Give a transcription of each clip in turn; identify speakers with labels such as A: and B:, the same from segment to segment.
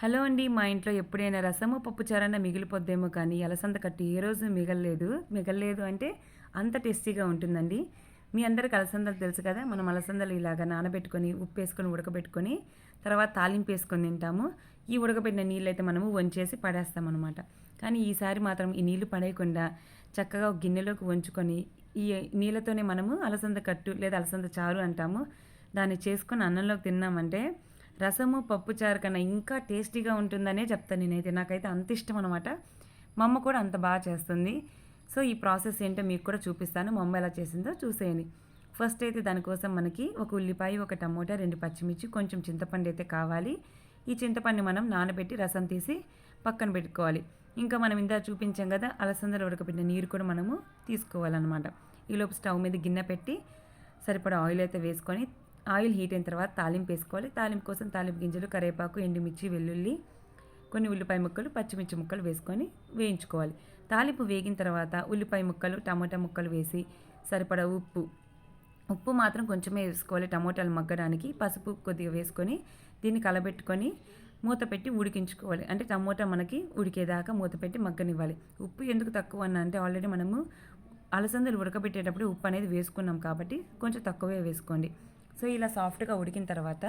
A: Hello అండి మా ఇంట్లో ఎప్పుడైనా రసము పప్పు చారన్న మిగిలిపోద్దేమో కానీ అలసంద కట్టు ఏ రోజు మిగలలేదు. మిగలలేదు అంటే అంత టేస్టీగా ఉంటుందండి. మీ అందరికి అలసందలు తెలుసు కదా మనం అలసందలు ఇలాగ నానబెట్టుకొని ఉప్పు వేసుకొని ఉడకబెట్టుకొని తర్వాత తాలింపు వేసుకొని తింటాము. ఈ ఉడకబెట్టిన నీళ్ళు అయితే మనము వంచేసి పడేస్తాం అనమాట కానీ ఈసారి మాత్రం ఈ నీళ్ళు పడేయకుండా చక్కగా ఒక గిన్నెలోకి వంచుకొని ఈ నీళ్ళతోనే మనము అలసంద కట్టు లేదా అలసంద చారు అంటాము. దాన్ని చేసుకొని అన్నంలోకి తిన్నామంటే రసము పప్పుచారు కన్నా ఇంకా టేస్టీగా ఉంటుందనే చెప్తాను నేనైతే. నాకైతే అంత ఇష్టం అనమాట మా అమ్మ కూడా అంత బాగా చేస్తుంది. సో ఈ ప్రాసెస్ ఏంటో మీకు కూడా చూపిస్తాను. మా అమ్మ ఎలా చేసిందో చూసేయండి. ఫస్ట్ అయితే దానికోసం మనకి ఒక ఉల్లిపాయ ఒక టమోటా రెండు పచ్చిమిర్చి కొంచెం చింతపండు అయితే కావాలి. ఈ చింతపండు మనం నానబెట్టి రసం తీసి పక్కన పెట్టుకోవాలి. ఇంకా మనం ఇందా చూపించాం కదా అలసందలు ఉడకబెట్టిన నీరు కూడా మనము తీసుకోవాలన్నమాట. ఈలోపు స్టవ్ మీద గిన్నె పెట్టి సరిపడా ఆయిల్ అయితే వేసుకొని ఆయిల్ హీట్ అయిన తర్వాత తాలింపు వేసుకోవాలి. తాలింపు కోసం తాలింపు గింజలు కరివేపాకు ఎండుమిర్చి వెల్లుల్లి కొన్ని ఉల్లిపాయ ముక్కలు పచ్చిమిర్చి ముక్కలు వేసుకొని వేయించుకోవాలి. తాలింపు వేగిన తర్వాత ఉల్లిపాయ ముక్కలు టమాటా ముక్కలు వేసి సరిపడా ఉప్పు. ఉప్పు మాత్రం కొంచెమే వేసుకోవాలి టమోటాలు మగ్గడానికి. పసుపు కొద్దిగా వేసుకొని దీన్ని కలబెట్టుకొని మూత పెట్టి ఉడికించుకోవాలి. అంటే టమోటా మనకి ఉడికేదాకా మూత పెట్టి మగ్గనివ్వాలి. ఉప్పు ఎందుకు తక్కువ అన్న అంటే ఆల్రెడీ మనము అలసందలు ఉడకబెట్టేటప్పుడు ఉప్పు అనేది వేసుకున్నాం కాబట్టి కొంచెం తక్కువే వేసుకోండి. సో ఇలా సాఫ్ట్గా ఉడికిన తర్వాత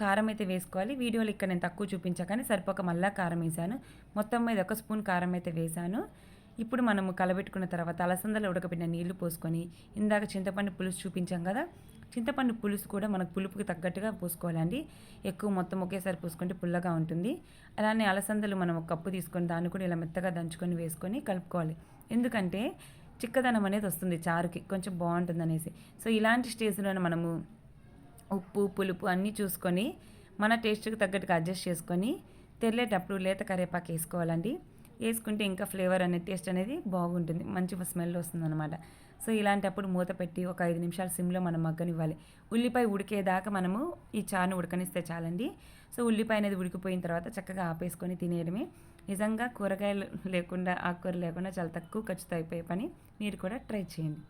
A: కారం అయితే వేసుకోవాలి. వీడియోలో ఇక్కడ నేను తక్కువ చూపించగానే సరిపోక మళ్ళీ కారం వేసాను. మొత్తం మీద ఒక స్పూన్ కారం అయితే వేసాను. ఇప్పుడు మనము కలబెట్టుకున్న తర్వాత అలసందలు ఉడకబెట్టిన నీళ్ళు పోసుకొని ఇందాక చింతపండు పులుసు చూపించాం కదా చింతపండు పులుసు కూడా మనకు పులుపుకి తగ్గట్టుగా పోసుకోవాలండి. ఎక్కువ మొత్తం ఒకేసారి పోసుకుంటే పుల్లగా ఉంటుంది. అలానే అలసందలు మనం ఒక కప్పు తీసుకొని దాన్ని కూడా ఇలా మెత్తగా దంచుకొని వేసుకొని కలుపుకోవాలి. ఎందుకంటే చిక్కదనం అనేది వస్తుంది చారుకి కొంచెం బాగుంటుంది అనేసి. సో ఇలాంటి స్టేజ్లోనే మనము ఉప్పు పులుపు అన్నీ చూసుకొని మన టేస్ట్కి తగ్గట్టుగా అడ్జస్ట్ చేసుకొని తెల్లేటప్పుడు లేత కరివేపాకు వేసుకోవాలండి. వేసుకుంటే ఇంకా ఫ్లేవర్ అనే టేస్ట్ అనేది బాగుంటుంది. మంచి స్మెల్ వస్తుందన్నమాట. సో ఇలాంటప్పుడు మూత పెట్టి ఒక ఐదు నిమిషాలు సిమ్లో మనం మగ్గనివ్వాలి. ఉల్లిపాయ ఉడికేదాకా మనము ఈ చారును ఉడకనిస్తే చాలండి. సో ఉల్లిపాయ అనేది ఉడికిపోయిన తర్వాత చక్కగా ఆపేసుకొని తినేయడమే. నిజంగా కూరగాయలు లేకుండా ఆకుకూర లేకుండా చాలా తక్కువ ఖర్చుతో అయిపోయే పని. మీరు కూడా ట్రై చేయండి.